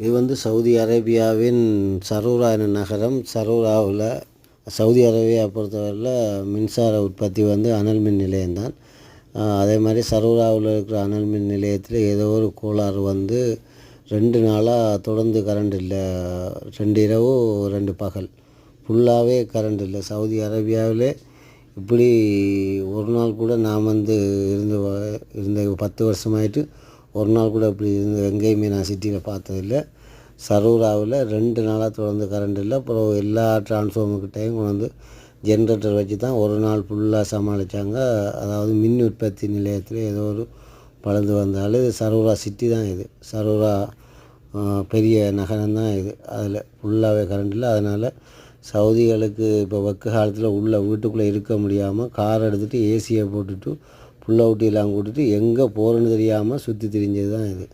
இது வந்து சவுதி அரேபியாவின் சரூரா என்ற நகரம். சரூராவில் சவுதி அரேபியா பொறுத்தவரையில் மின்சார உற்பத்தி வந்து அனல் மின் நிலையம்தான். தான் அதே மாதிரி சரூராவில் இருக்கிற அனல் மின் நிலையத்தில் ஏதோ ஒரு கோளாறு வந்து ரெண்டு நாளாக தொடர்ந்து கரண்ட் இல்லை. ரெண்டு இரவு ரெண்டு பகல். ஃபுல்லாகவே கரண்ட் இல்லை. சவுதி அரேபியாவிலே இப்படி ஒரு நாள் கூட நான் வந்து இருந்து இருந்த பத்து வருஷமாயிட்டு ஒரு நாள் கூட இப்படி இருந்து எங்கேயுமே நான் சிட்டியில் பார்த்ததில்ல. சரூராவில் ரெண்டு நாளாக தொடர்ந்து கரண்ட் இல்லை. அப்புறம் எல்லா டிரான்ஸ்ஃபார்மர்கிட்டையும் கொண்டு வந்து ஜென்ரேட்டர் வச்சு தான் ஒரு நாள் ஃபுல்லாக சமாளித்தாங்க அதாவது மின் உற்பத்தி நிலையத்தில் ஏதோ ஒரு பழுது வந்தாலும் இது சரூரா சிட்டி தான் இது. சரூரா பெரிய நகரம் தான் இது. அதில் ஃபுல்லாகவே கரண்ட் இல்லை. அதனால் சவுதிகளுக்கு இப்போ வெக்க காலத்தில் உள்ள வீட்டுக்குள்ளே இருக்க முடியாமல் கார் எடுத்துகிட்டு ஏசியை போட்டுட்டு புல் அவுட்டியெல்லாம் கொடுத்து எங்கே போகிறேன்னு தெரியாமல் சுற்றி திரிஞ்சது தான் இது.